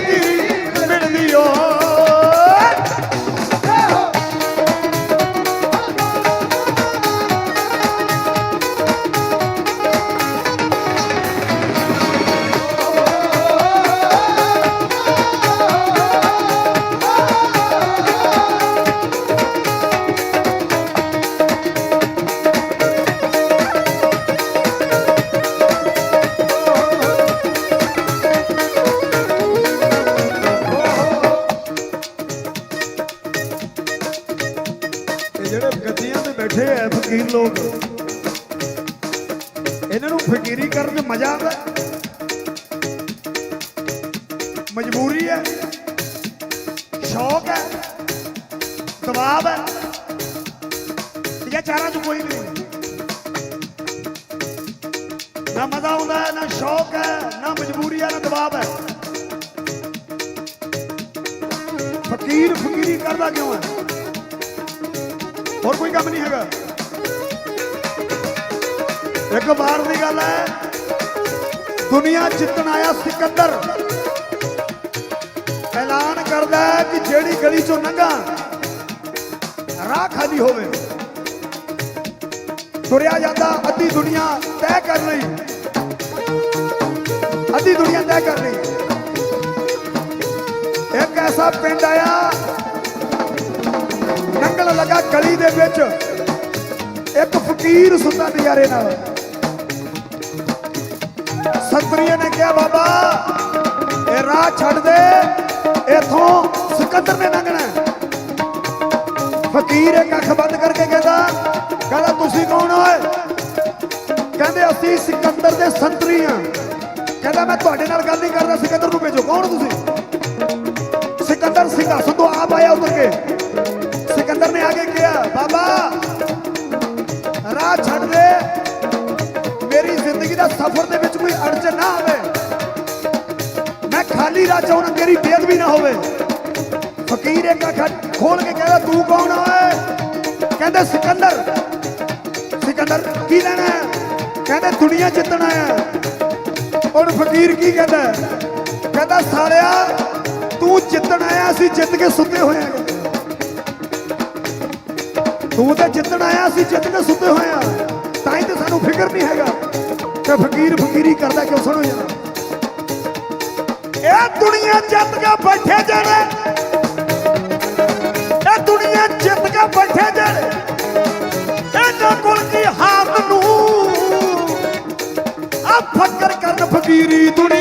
Yeah. ਜਿਹੜੇ ਗੱਦੀਆਂ 'ਚ ਬੈਠੇ ਹੋਏ ਫਕੀਰ ਲੋਕ। ਇਹਨਾਂ ਨੂੰ ਫਕੀਰੀ ਕਰਨ 'ਚ ਮਜ਼ਾ ਆਉਂਦਾ। ਮਜਬੂਰੀ ਹੈ। ਸ਼ੌਕ ਹੈ। ਦਬਾਅ ਹੈ। ਇਹ ਚਾਰਾਂ 'ਚ ਕੋਈ ਨਹੀਂ। ਨਾ ਮਜ਼ਾ ਆਉਂਦਾ ਨਾ ਸ਼ੌਕ ਹੈ, ਨਾ ਮਜਬੂਰੀ ਹੈ, ਨਾ ਦਬਾਅ ਹੈ। ਫਕੀਰ ਫਕੀਰੀ ਕਰਦਾ ਕਿਉਂ ਹੈ? ਹੋਰ ਕੋਈ ਕੰਮ ਨਹੀਂ ਹੈਗਾ। ਇੱਕ ਵਾਰ ਦੀ ਗੱਲ ਹੈ, ਦੁਨੀਆ ਜਿੱਤਣ ਆਇਆ ਸਿਕੰਦਰ। ਐਲਾਨ ਕਰਦਾ ਹੈ ਕਿ ਜਿਹੜੀ ਗਲੀ ਚੋਂ ਲੰਘਾਂ, ਰਾਹ ਖਾਲੀ ਹੋਵੇ। ਤੁਰਿਆ ਜਾਂਦਾ, ਅੱਧੀ ਦੁਨੀਆ ਤੈਅ ਕਰ ਲਈ। ਅੱਧੀ ਦੁਨੀਆ ਤੈਅ ਕਰ ਲਈ। ਇੱਕ ਐਸਾ ਪਿੰਡ ਆਇਆ ਲੰਘਣ ਲੱਗਾ ਗਲੀ ਦੇ ਵਿੱਚ। ਇੱਕ ਫਕੀਰ ਸੁੱਤਾ ਨਜ਼ਾਰੇ ਨਾਲ। ਸੰਤਰੀਏ ਨੇ ਕਿਹਾ, ਬਾਬਾ, ਇਹ ਰਾਹ ਛੱਡ ਦੇ। ਇਥੋਂ ਸਿਕੰਦਰ ਨੇ ਲੰਘਣਾ ਫਕੀਰ ਇੱਕ ਅੱਖ ਬੰਦ ਕਰਕੇ ਕਹਿੰਦਾ ਕਹਿੰਦਾ, ਤੁਸੀਂ ਕੌਣ ਹੋਏ ਕਹਿੰਦੇ, ਅਸੀਂ ਸਿਕੰਦਰ ਦੇ ਸੰਤਰੀ ਆ ਕਹਿੰਦਾ, ਮੈਂ ਤੁਹਾਡੇ ਨਾਲ ਗੱਲ ਨਹੀਂ ਕਰਦਾ, ਸਿਕੰਦਰ ਨੂੰ ਭੇਜੋ। ਕੌਣ ਤੁਸੀਂ? ਸਿਕੰਦਰ ਸਿੰਘਾਸਨ ਤੋਂ ਆਪ ਆਇਆ ਉਤਰ ਕੇ। ਸਿਕੰਦਰ ਨੇ ਆਗੇ ਕਿਹਾ, ਬਾਬਾ, ਰਾਹ ਛੱਡ ਦੇ। ਮੇਰੀ ਜ਼ਿੰਦਗੀ ਦਾ ਸਫ਼ਰ ਦੇ ਵਿੱਚ ਕੋਈ ਅੜਚਨ ਨਾ ਆਵੇ। ਮੈਂ ਖਾਲੀ ਰਾਹ ਚਾਹੁੰਦਾ ਤੇਰੀ ਬੇਅਦਬੀ ਨਾ ਹੋਵੇ। ਫਕੀਰ ਇੱਕ ਅੱਖ ਖੋਲ ਕੇ ਕਹਿੰਦਾ, ਤੂੰ ਕੌਣ ਓਏ? ਕਹਿੰਦਾ, ਸਿਕੰਦਰ। ਸਿਕੰਦਰ, ਕੀ ਲੈਣਾ ਹੈ? ਕਹਿੰਦੇ, ਦੁਨੀਆ ਜਿੱਤਣਾ ਹੈ। ਹੁਣ ਫਕੀਰ ਕੀ ਕਹਿੰਦਾ? ਕਹਿੰਦਾ, ਸਾਲਿਆ, ਤੂੰ ਜਿੱਤਣ ਆਇਆ ਸੀ, ਜਿੱਤ ਕੇ ਸੁੱਤੇ ਹੋਏ ਆ ਤੂੰ ਤਾਂ ਜਿੱਤਣ ਆਇਆ ਸੀ ਜਿੱਤ ਕੇ ਸੁੱਤੇ ਹੋਏ ਆ ਤਾਂ ਹੀ ਤਾਂ ਸਾਨੂੰ ਫਿਕਰ ਨਹੀਂ ਹੈਗਾ ਤੇ ਫਕੀਰ ਫਕੀਰੀ ਕਰਦਾ ਕਿਉਂ ਸੁਣੋ ਯਾਰ ਇਹ ਦੁਨੀਆ ਜਿੱਤ ਕੇ ਬੈਠੇ ਜਿਹੜੇ। ਇਹ ਦੁਨੀਆ ਜਿੱਤ ਕੇ ਬੈਠੇ ਜਿਹੜੇ। ਇਹਨਾਂ ਕੋਲ ਕੀ ਹਾਰ ਨੂੰ? ਆ ਫਕਰ ਕਰਨ ਫਕੀਰੀ ਦੁਨੀਆ